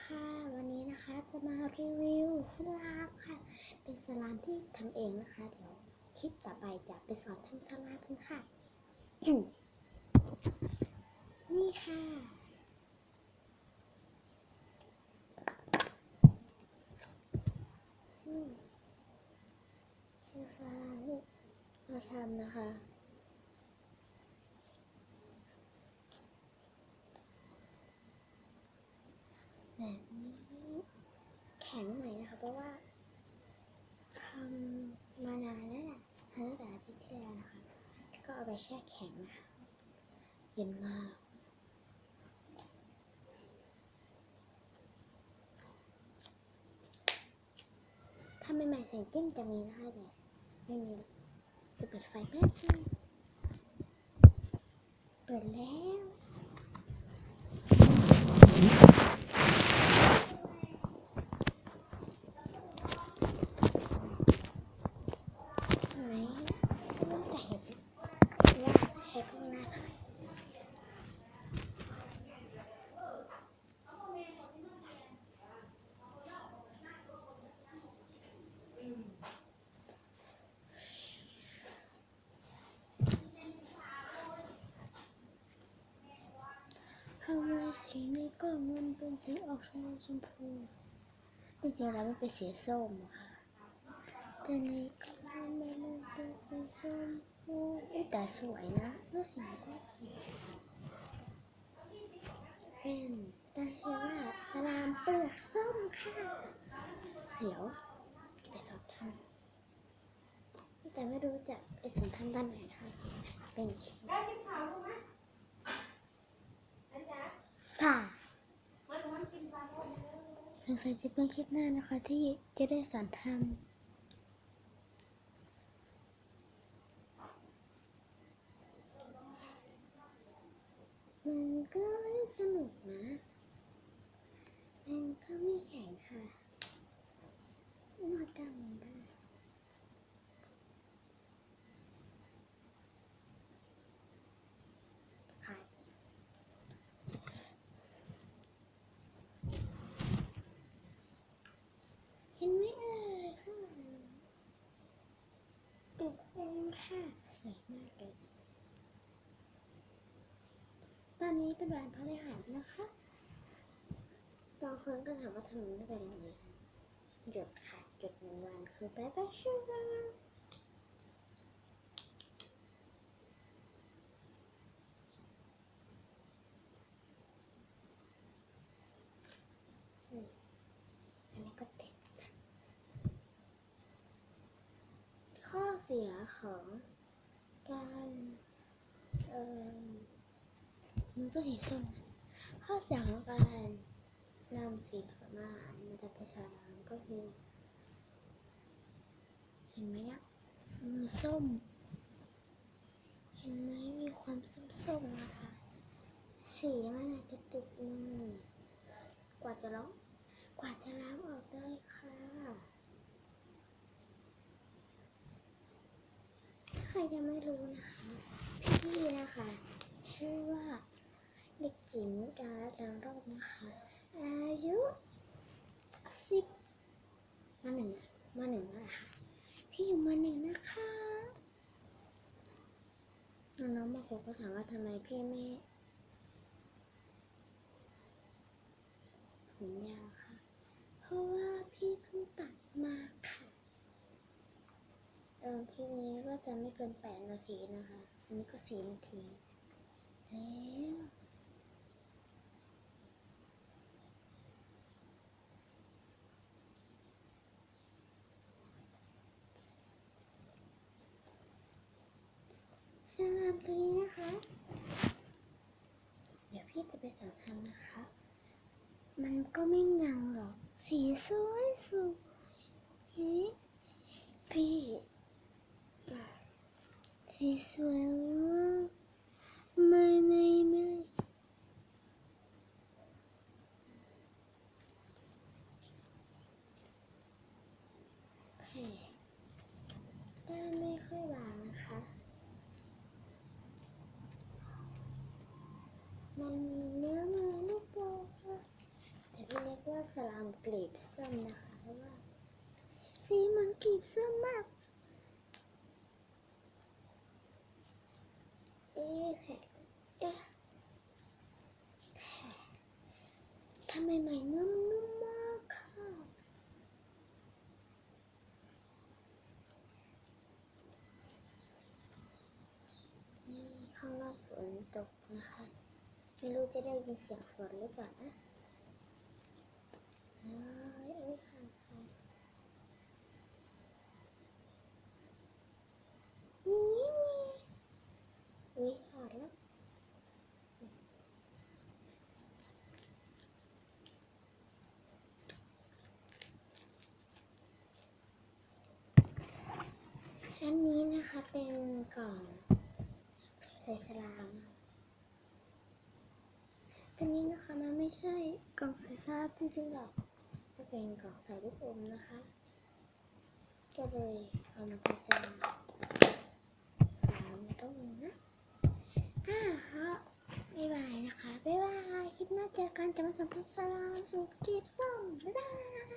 ค่ะ วันนี้นะคะจะมารีวิวสลามค่ะ เป็นสลามที่ทำเองนะคะ เดี๋ยวคลิปต่อไปจะไปสอนทำสลามกันค่ะ นี่ค่ะ นี่คือสลามที่เราทำนะคะ แบบนี้แข็งหน่อยนะคะเพราะว่าทำมานานแล้วแหละทำตั้งแต่อาทิตย์ที่แล้วนะคะก็เอาไปแช่แข็งนะคะเย็นมากถ้าไม่ใหม่ๆเสียงจิ้มจะมีนะคะแต่ไม่มีจะเปิดไฟแป๊บนึงเปิดแล้ว สมัยเริ่มจะเห็นว่าใช้กล้องหน้าถ่ายทำไมสีใน กล้องมันเป็นสีออกชมพูชมพูจริงๆแล้วมันเป็นสีส้มค่ะแต่ในกล้องมันเป็นสีส้มพูแต่สวยนะแล้วสีก็สวยเป็นแต่ชื่อว่าสลามเปลือกส้มค่ะเดี๋ยวไปสอบทำแต่ไม่รู้จะไปสอบทำด้านไหนนะคะเป็นอีกทีค่ะ สงสัยจะเป็นคลิปหน้านะคะ ที่จะได้สอนทำมันก็สนุกนะ มันก็ไม่แข็งค่ะนวดกล้ามเนื้อได้ค่ะเห็นไหมเอ่ยข้างหลังตึกเองค่ะ สวยมากเลย ตอนนี้เป็นวันพฤหัสนะคะบางคนก็ถามว่าทำไมไม่ไปโรงเรียนหยุดค่ะหยุดหนึ่งวันคือไปไปช่วยอืมอันนี้ก็ติด ข้อเสียของ การเอ่อมันก็สีส้มข้อเสียของการนำสีผสมอาหารมาจากพิซซ่าก็คือ เห็นไหมอะมันส้ม เห็นไหมมีความส้มๆนะคะสีมันอาจจะติดมือกว่าจะล้างกว่าจะล้างออกได้ค่ะ ใครยังไม่รู้นะคะพี่นะคะ ชื่อว่าเด็กหญิงการดางรอบนะคะอายุสิบมาหนึ่งมาหนึ่งนะค่ะพี่อยู่มาหนึ่งนะคะน้องๆบางคนก็ถามว่าทำไมพี่ไม่ยาวค่ะ เพราะว่าพี่เพิ่งตัดมาค่ะเออ คลิปนี้ก็จะไม่เกินแปดนาทีนะคะอันนี้ก็สี่นาทีแล้วสลามตัวนี้นะคะ เดี๋ยวพี่จะไปสอนทำนะคะ มันก็ไม่เงาหรอก สีสวยสวยพี่ สีสวยมากไม่ไม่ไม่ด้านไม่ค่อยหวานนะคะ มันมีเนื้อมือลูกโป่งค่ะแต่พี่เล็กว่าสลามกรีบส้มนะคะว่าสีมันกรีบส้มมาก เอ๊ะ แผลเอ๊ะแผลทำไมใหม่นุ่มๆมากค่ะนี่ข้างนอกฝนตกนะคะ ไม่รู้จะได้ยินเสียงฝนหรือเปล่านะเอ้ยเอ้ยค่ะค่ะนี่นี่อุ้ยขาดแล้ว อันนี้นะคะเป็น กล่องใส่สลามอันนี้นะคะมันไม่ใช่กล่องใส่สลามจริงๆหรอกมันเป็นกล่องใส่ลูกอมนะคะ ก็เลยเอามาทำสลามสลามต้มนะอ่าค่ะบ๊ายบายนะคะบ๊ายบายคลิปหน้าเจอกันจะมาสัมภาษณ์สลามสูตรกีบส้มบ๊ายบาย